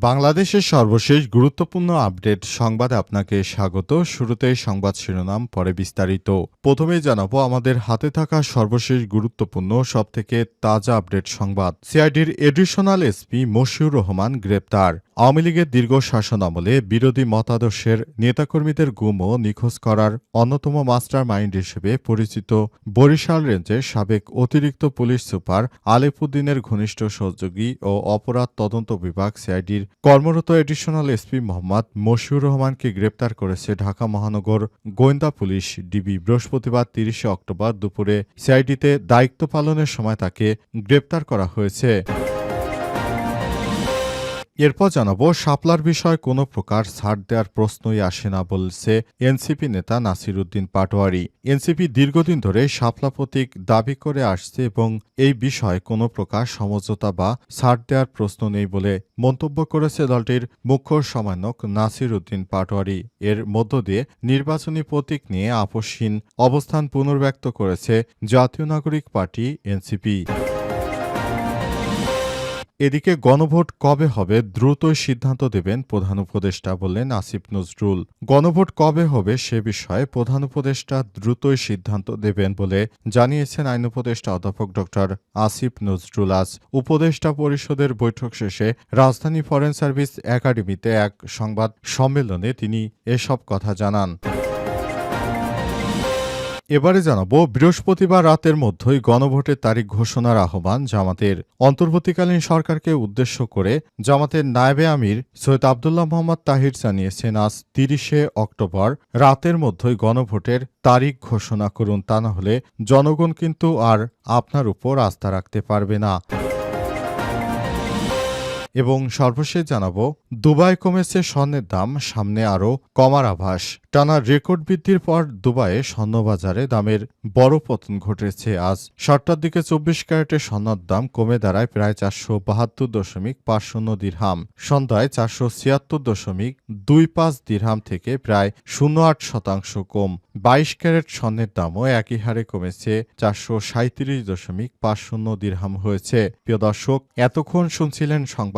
বাংলাদেশের সর্বশেষ গুরুত্বপূর্ণ আপডেট সংবাদে আপনাকে স্বাগত। শুরুতেই সংবাদ শিরোনাম, পরে বিস্তারিত। প্রথমেই জানাব, আমাদের হাতে থাকা সর্বশেষ গুরুত্বপূর্ণ, সবথেকে তাজা আপডেট সংবাদ। সিআইডির এডিশনাল এসপি মশিউর রহমান গ্রেপ্তার। আওয়ামী লীগের দীর্ঘ শাসন আমলে বিরোধী মতাদর্শের নেতাকর্মীদের গুম ও নিখোঁজ করার অন্যতম মাস্টার মাইন্ড হিসেবে পরিচিত বরিশাল রেঞ্জের সাবেক অতিরিক্ত পুলিশ সুপার আলেপুদ্দিনের ঘনিষ্ঠ সহযোগী ও অপরাধ তদন্ত বিভাগ সিআইডির কর্মরত এডিশনাল এসপি মোহাম্মদ মশিউর রহমানকে গ্রেপ্তার করেছে ঢাকা মহানগর গোয়েন্দা পুলিশ ডিবি বৃহস্পতিবার তিরিশে অক্টোবর দুপুরে সিআইডিতে দায়িত্ব পালনের সময় তাকে গ্রেপ্তার করা হয়েছে। এরপর জানাব, শাপলার বিষয়ে কোনো প্রকার ছাড় দেওয়ার প্রশ্নই আসে না বলছে এনসিপি নেতা নাসির উদ্দিন পাটোয়ারি। এনসিপি দীর্ঘদিন ধরে শাপলা প্রতীক দাবি করে আসছে এবং এই বিষয়ে কোনো প্রকার সমঝোতা বা ছাড় দেওয়ার প্রশ্ন নেই বলে মন্তব্য করেছে দলটির মুখ্য সমন্বয়ক নাসির উদ্দিন পাটোয়ারি। এর মধ্য দিয়ে নির্বাচনী প্রতীক নিয়ে আপসহীন অবস্থান পুনর্ব্যক্ত করেছে জাতীয় নাগরিক পার্টি এনসিপি। এদিকে গণভোট কবে হবে দ্রুতই সিদ্ধান্ত দেবেন প্রধান উপদেষ্টা বললেন আসিফ নজরুল। গণভোট কবে হবে সে বিষয়ে প্রধান উপদেষ্টা দ্রুতই সিদ্ধান্ত দেবেন বলে জানিয়েছেন আইন উপদেষ্টা অধ্যাপক ড. আসিফ নজরুল আজ। উপদেষ্টা পরিষদের বৈঠক শেষে রাজধানী ফরেন সার্ভিস একাডেমিতে এক সংবাদ সম্মেলনে তিনি এসব কথা জানান। এবারে জানাব, বৃহস্পতিবার রাতের মধ্যেই গণভোটের তারিখ ঘোষণার আহ্বান জামাতের। অন্তর্বর্তীকালীন সরকারকে উদ্দেশ্য করে জামাতের নায়েবে আমির সৈয়দ আবদুল্লাহ মোহাম্মদ তাহির জানিয়েছেন, আজ তিরিশে অক্টোবর রাতের মধ্যেই গণভোটের তারিখ ঘোষণা করুন, তা না হলে জনগণ কিন্তু আর আপনার উপর আস্থা রাখতে পারবে না। এবং সর্বশেষ জানাব, দুবাই কমেছে স্বর্ণের দাম, সামনে আরও কমার আভাস। টানা রেকর্ড বৃদ্ধির পর দুবাইয়ে স্বর্ণবাজারে দামের বড় পতন ঘটেছে। আজ সাতটার দিকে চব্বিশ ক্যারেটের স্বর্ণের দাম কমে দাঁড়ায় প্রায় চারশো বাহাত্তর দশমিক পাঁচ শূন্য দিরহাম। সন্ধ্যায় চারশো ছিয়াত্তর দশমিক দুই পাঁচ দিরহাম থেকে প্রায় শূন্য আট শতাংশ কম। বাইশ ক্যারেট স্বর্ণের দামও একই হারে কমেছে, চারশো সাঁত্রিশ দশমিক পাঁচ শূন্য দিরহাম হয়েছে। প্রিয় দর্শক, এতক্ষণ শুনছিলেন সংবাদ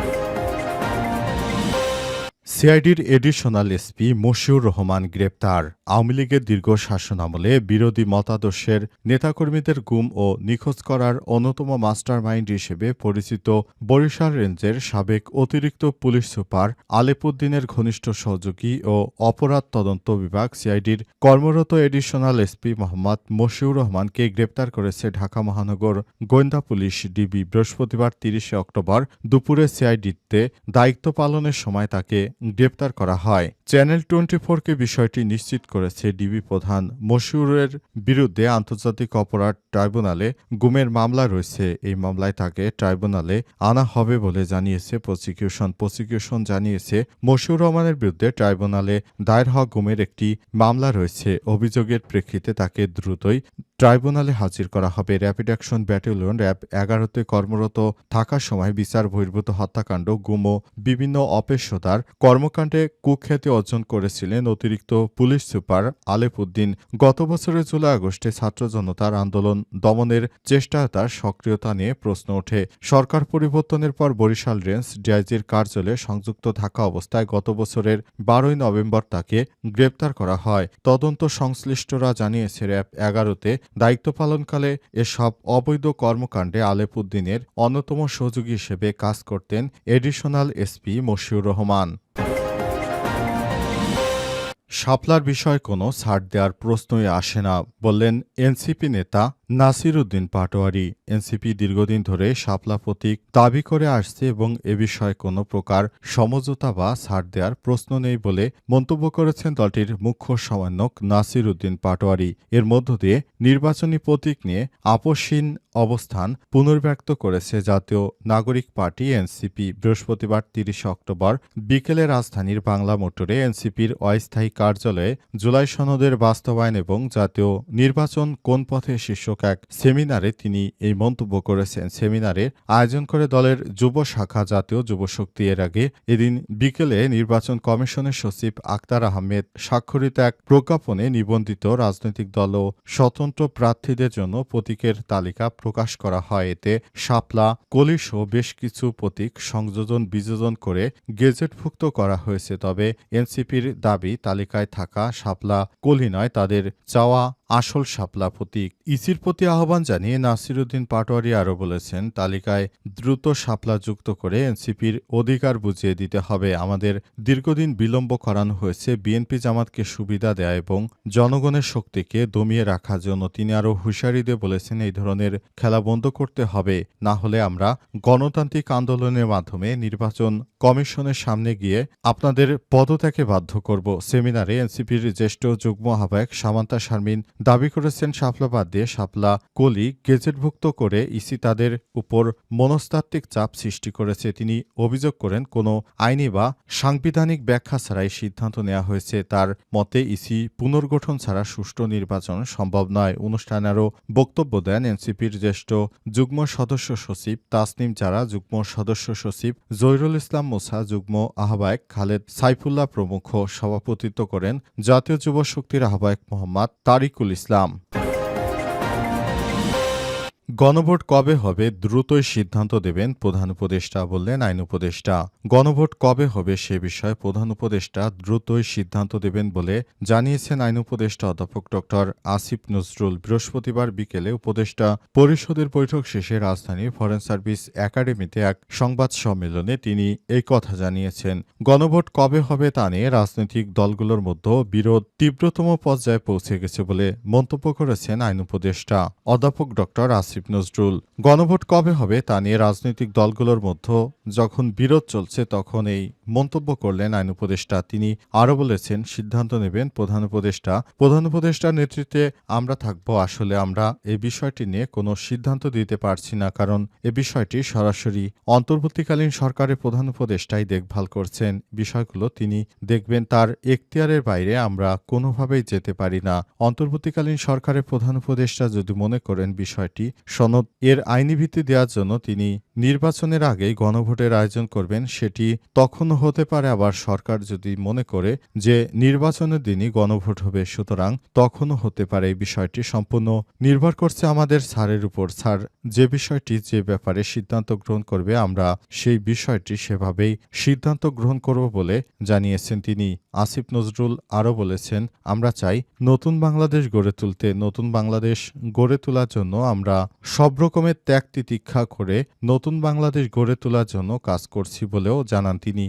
সিআইডির এডিশনাল এসপি মশিউর রহমান গ্রেপ্তার। আওয়ামী লীগের দীর্ঘ শাসন আমলে বিরোধী মতাদর্শের নেতাকর্মীদের গুম ও নিখোঁজ করার অন্যতম মাস্টার মাইন্ড হিসেবে পরিচিত বরিশাল রেঞ্জের সাবেক অতিরিক্ত পুলিশ সুপার আলেপুদ্দিনের ঘনিষ্ঠ সহযোগী ও অপরাধ তদন্ত বিভাগ সিআইডির কর্মরত এডিশনাল এসপি মোহাম্মদ মশিউর রহমানকে গ্রেপ্তার করেছে ঢাকা মহানগর গোয়েন্দা পুলিশ ডিবি বৃহস্পতিবার তিরিশে অক্টোবর দুপুরে সিআইডিতে দায়িত্ব পালনের সময় তাকে গ্রেপ্তার করা হয়। চ্যানেল টোয়েন্টি ফোরকে বিষয়টি নিশ্চিত করেছে ডিবি প্রধান মশিউরের বিরুদ্ধে আন্তর্জাতিক অপরাধ ট্রাইব্যুনালে গুমের মামলা রয়েছে। এই মামলায় তাকে ট্রাইব্যুনালে আনা হবে বলে জানিয়েছে প্রসিকিউশন। প্রসিকিউশন জানিয়েছে, মশিউর রহমানের বিরুদ্ধে ট্রাইব্যুনালে দায়ের হওয়া গুমের একটি মামলা রয়েছে। অভিযোগের প্রেক্ষিতে তাকে দ্রুতই ট্রাইব্যুনালে হাজির করা হবে র্যাপিড অ্যাকশন ব্যাটালিয়ন র্যাব এগারোতে কর্মরত থাকার সময় বিচার বহির্ভূত হত্যাকাণ্ড, গুম বিভিন্ন অপেশতার কর্মকাণ্ডে কুখ্যাতি অর্জন করেছিলেন অতিরিক্ত পুলিশ সুপার আলেপুদ্দিন গত বছরের জুলাই আগস্টে ছাত্র জনতার আন্দোলন দমনের চেষ্টায় তার সক্রিয়তা নিয়ে প্রশ্ন ওঠে। সরকার পরিবর্তনের পর বরিশাল রেঞ্জ ডিআইজির কার্যালয়ে সংযুক্ত থাকা অবস্থায় গত বছরের বারোই নভেম্বর তাকে গ্রেপ্তার করা হয়। তদন্ত সংশ্লিষ্টরা জানিয়েছে, র্যাব এগারোতে দায়িত্ব পালনকালে এসব অবৈধ কর্মকাণ্ডে আলেপুদ্দিনের অন্যতম সহযোগী হিসেবে কাজ করতেন এডিশনাল এসপি মশিউর রহমান। শাপলার বিষয়ে কোনো ছাড় দেওয়ার প্রশ্নই আসে না, বললেন এনসিপি নেতা নাসির উদ্দিন পাটোয়ারি, এনসিপি দীর্ঘদিন ধরে শাপলা প্রতীক দাবি করে আসছে এবং এ বিষয়ে কোনো প্রকার সমঝোতা বা ছাড় দেওয়ার প্রশ্ন নেই বলে মন্তব্য করেছেন দলটির মুখ্য সমন্বয়ক নাসির উদ্দিন পাটোয়ারি। এর মধ্য দিয়ে নির্বাচনী প্রতীক নিয়ে আপসহীন অবস্থান পুনর্ব্যক্ত করেছে জাতীয় নাগরিক পার্টি এনসিপি। বৃহস্পতিবার তিরিশে অক্টোবর বিকেলে রাজধানীর বাংলা মোটরে এনসিপির অস্থায়ী কার্যালয়ে জুলাই সনদের বাস্তবায়ন এবং জাতীয় নির্বাচন কোন পথে শীর্ষক এক সেমিনারে তিনি এই মন্তব্য করেছেন। সেমিনারে আয়োজন করে দলের যুব শাখা জাতীয় যুব শক্তি এর আগে এদিন বিকেলে নির্বাচন কমিশনের সচিব আক্তার আহমেদ স্বাক্ষরিত এক প্রজ্ঞাপনে নিবন্ধিত রাজনৈতিক দল ও স্বতন্ত্র প্রার্থীদের জন্য প্রতীকের তালিকা প্রকাশ করা হয়। এতে শাপলা কলিশ ও বেশ কিছু প্রতীক সংযোজন বিযোজন করে গেজেটভুক্ত করা হয়েছে। তবে এনসিপির দাবি, তালিকায় থাকা শাপলা, কলি নয়, তাদের চাওয়া আসল শাপলা প্রতীক। ইসির প্রতি আহ্বান জানিয়ে নাসিরুদ্দিন পাটোয়ারি আরও বলেছেন, তালিকায় দ্রুত শাপলা যুক্ত করে এনসিপির অধিকার বুঝিয়ে দিতে হবে। আমাদের দীর্ঘদিন বিলম্ব করানো হয়েছে, বিএনপি জামাতকে সুবিধা দেয়া এবং জনগণের শক্তিকে দমিয়ে রাখার জন্য তিনি আরও হুঁশিয়ারি দিয়ে বলেছেন, এই ধরনের খেলা বন্ধ করতে হবে। না হলে আমরা গণতান্ত্রিক আন্দোলনের মাধ্যমে নির্বাচন কমিশনের সামনে গিয়ে আপনাদের পদত্যাগে বাধ্য করব। সেমিনারে এনসিপির জ্যেষ্ঠ যুগ্ম আহ্বায়ক সামান্তা শারমিন দাবি করেছেন শাপলা বাদ দিয়ে শাপলা কলি গেজেটভুক্ত করে ইসি তাদের উপর মনস্তাত্ত্বিক চাপ সৃষ্টি করেছে। তিনি অভিযোগ করেন, কোনো আইনি বা সাংবিধানিক ব্যাখ্যা ছাড়াই সিদ্ধান্ত নেওয়া হয়েছে। তার মতে, ইসি পুনর্গঠন ছাড়া সুষ্ঠু নির্বাচন সম্ভব নয়। অনুষ্ঠানে আরও বক্তব্য দেন এনসিপির জ্যেষ্ঠ যুগ্ম সদস্য সচিব তাসনিম জারা যুগ্ম সদস্য সচিব জহিরুল ইসলাম মোসা, যুগ্ম আহ্বায়ক খালেদ সাইফুল্লাহ প্রমুখ সভাপতিত্ব করেন জাতীয় যুব শক্তির আহ্বায়ক মোহাম্মদ তারিকুল ইসলাম। গণভোট কবে হবে দ্রুতই সিদ্ধান্ত দেবেন প্রধান উপদেষ্টা বললেন আইন উপদেষ্টা। গণভোট কবে হবে সে বিষয়ে প্রধান উপদেষ্টা দ্রুতই সিদ্ধান্ত দেবেন বলে জানিয়েছেন আইন উপদেষ্টা অধ্যাপক ড আসিফ নজরুল। বৃহস্পতিবার বিকেলে উপদেষ্টা পরিষদের বৈঠক শেষে রাজধানীর ফরেন সার্ভিস একাডেমিতে এক সংবাদ সম্মেলনে তিনি এই কথা জানিয়েছেন। গণভোট কবে হবে তা নিয়ে রাজনৈতিক দলগুলোর মধ্যে বিরোধ তীব্রতম পর্যায়ে পৌঁছে গেছে বলে মন্তব্য করেছেন আইন উপদেষ্টা। অধ্যাপক ড আসিফ নজরুল, গণভোট কবে হবে তা নিয়ে রাজনৈতিক দলগুলোর মধ্যে যখন বিরোধ চলছে তখন এই মন্তব্য করলেন আইন উপদেষ্টা। তিনি আরও বলেছেন, সিদ্ধান্ত নেবেন প্রধান উপদেষ্টা। প্রধান উপদেষ্টার নেতৃত্বে আমরা থাকব, আসলে আমরা এই বিষয়টি নিয়ে কোনো সিদ্ধান্ত দিতে পারছি না, কারণ এ বিষয়টি সরাসরি অন্তর্বর্তীকালীন সরকারের প্রধান উপদেষ্টাই দেখভাল করছেন। বিষয়গুলো তিনি দেখবেন তার এখতিয়ারের বাইরে আমরা কোনোভাবেই যেতে পারি না। অন্তর্বর্তীকালীন সরকারের প্রধান উপদেষ্টা যদি মনে করেন বিষয়টি সনদ এর আইনি ভিত্তি দেওয়ার জন্য তিনি নির্বাচনের আগেই গণভোটের আয়োজন করবেন সেটি তখনও হতে পারে আবার সরকার যদি মনে করে যে নির্বাচনের দিনই গণভোট হবে, সুতরাং তখনও হতে পারে এই বিষয়টি সম্পূর্ণ নির্ভর করছে আমাদের স্যারের উপর। স্যার, যে বিষয়টি যে ব্যাপারে সিদ্ধান্ত গ্রহণ করবে আমরা সেই বিষয়টি সেভাবেই সিদ্ধান্ত গ্রহণ করব বলে জানিয়েছেন তিনি। আসিফ নজরুল আরও বলেছেন, আমরা চাই নতুন বাংলাদেশ গড়ে তুলতে, নতুন বাংলাদেশ গড়ে তোলার জন্য আমরা সব রকমের ত্যাগ তিতিক্ষা করে নতুন বাংলাদেশ গড়ে তোলার জন্য কাজ করছি বলেও জানান তিনি।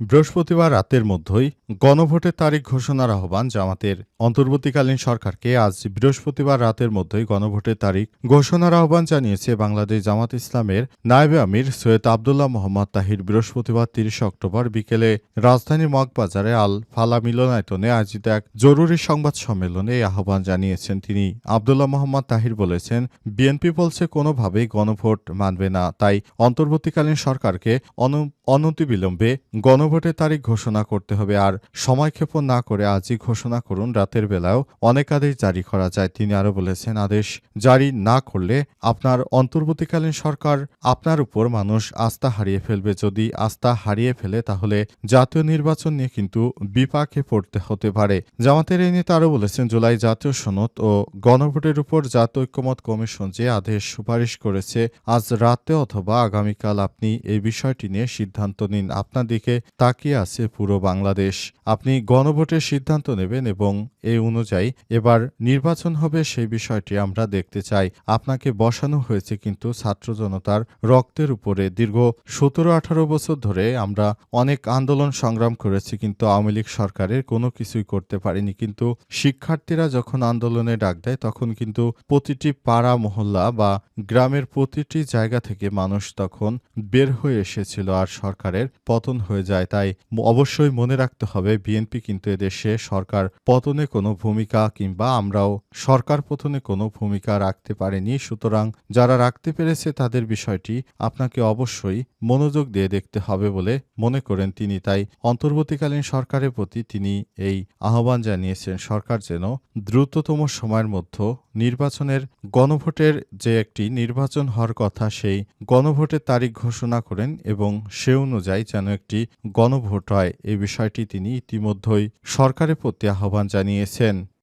বৃহস্পতিবার রাতের মধ্যেই গণভোটের তারিখ ঘোষণার আহ্বান জামাতের অন্তর্বর্তীকালীন সরকারকে। আজ বৃহস্পতিবার রাতের মধ্যেই গণভোটের তারিখ ঘোষণার আহ্বান জানিয়েছে বাংলাদেশ জামাত ইসলামের নায়েবে আমির সৈয়দ আবদুল্লাহ মোহাম্মদ তাহির। বৃহস্পতিবার তিরিশে অক্টোবর বিকেলে রাজধানীর মগবাজারে আল ফালা মিলনায়তনে আয়োজিত এক জরুরি সংবাদ সম্মেলনে এই আহ্বান জানিয়েছেন তিনি। আবদুল্লাহ মোহাম্মদ তাহির বলেছেন, বিএনপি বলছে কোনোভাবেই গণভোট মানবে না, তাই অন্তর্বর্তীকালীন সরকারকে অন- অনতিবিলম্বে গণভোটের তারিখ ঘোষণা করতে হবে আর সময়ক্ষেপণ না করে আজই ঘোষণা করুন রাতের বেলাও অনেক আদেশ জারি করা যায়, তিনি আরও বলেছেন, আদেশ জারি না করলে আপনার অন্তর্বর্তীকালীন সরকার আপনার উপর মানুষ আস্থা হারিয়ে ফেলবে। যদি আস্থা হারিয়ে ফেলে, তাহলে জাতীয় নির্বাচন নিয়ে কিন্তু বিপাকে পড়তে হতে পারে। জামাতের এই নেতা আরও বলেছেন, জুলাই জাতীয় সনদ ও গণভোটের উপর জাতীয় ঐক্যমত কমিশন যে আদেশ সুপারিশ করেছে, আজ রাতে অথবা আগামীকাল আপনি এই বিষয়টি নিয়ে সিদ্ধান্ত নিন। আপনার দিকে তাকিয়ে আছে পুরো বাংলাদেশ। আপনি গণভোটের সিদ্ধান্ত নেবেন এবং এই অনুযায়ী এবার নির্বাচন হবে সেই বিষয়টি আমরা দেখতে চাই। আপনাকে বসানো হয়েছে কিন্তু ছাত্র জনতার রক্তের উপরে। দীর্ঘ সতেরো আঠারো বছর ধরে আমরা অনেক আন্দোলন সংগ্রাম করেছি কিন্তু আওয়ামী লীগ সরকারের কোনো কিছুই করতে পারেনি। কিন্তু শিক্ষার্থীরা যখন আন্দোলনে ডাক দেয়, তখন কিন্তু প্রতিটি পাড়া, মহল্লা বা গ্রামের প্রতিটি জায়গা থেকে মানুষ তখন বের হয়ে এসেছিল আর সরকারের পতন হয়ে যায়। তাই অবশ্যই মনে রাখতে হবে, বিএনপি কিন্তু এদেশে সরকার পতনে কোনো ভূমিকা কিংবা আমরাও সরকার পতনে কোনো ভূমিকা রাখতে পারেনি, সুতরাং যারা রাখতে পেরেছে তাদের বিষয়টি আপনাকে অবশ্যই মনোযোগ দিয়ে দেখতে হবে বলে মনে করেন তিনি। তাই অন্তর্বর্তীকালীন সরকারের প্রতি তিনি এই আহ্বান জানিয়েছেন, সরকার যেন দ্রুততম সময়ের মধ্যে নির্বাচনের গণভোটের যে একটি নির্বাচন হওয়ার কথা, সেই গণভোটের তারিখ ঘোষণা করেন এবং সে অনুযায়ী যেন একটি গণভোট হয়। এই বিষয়টি তিনি ইতিমধ্যেই সরকারের প্রতি আহ্বান জানিয়েছেন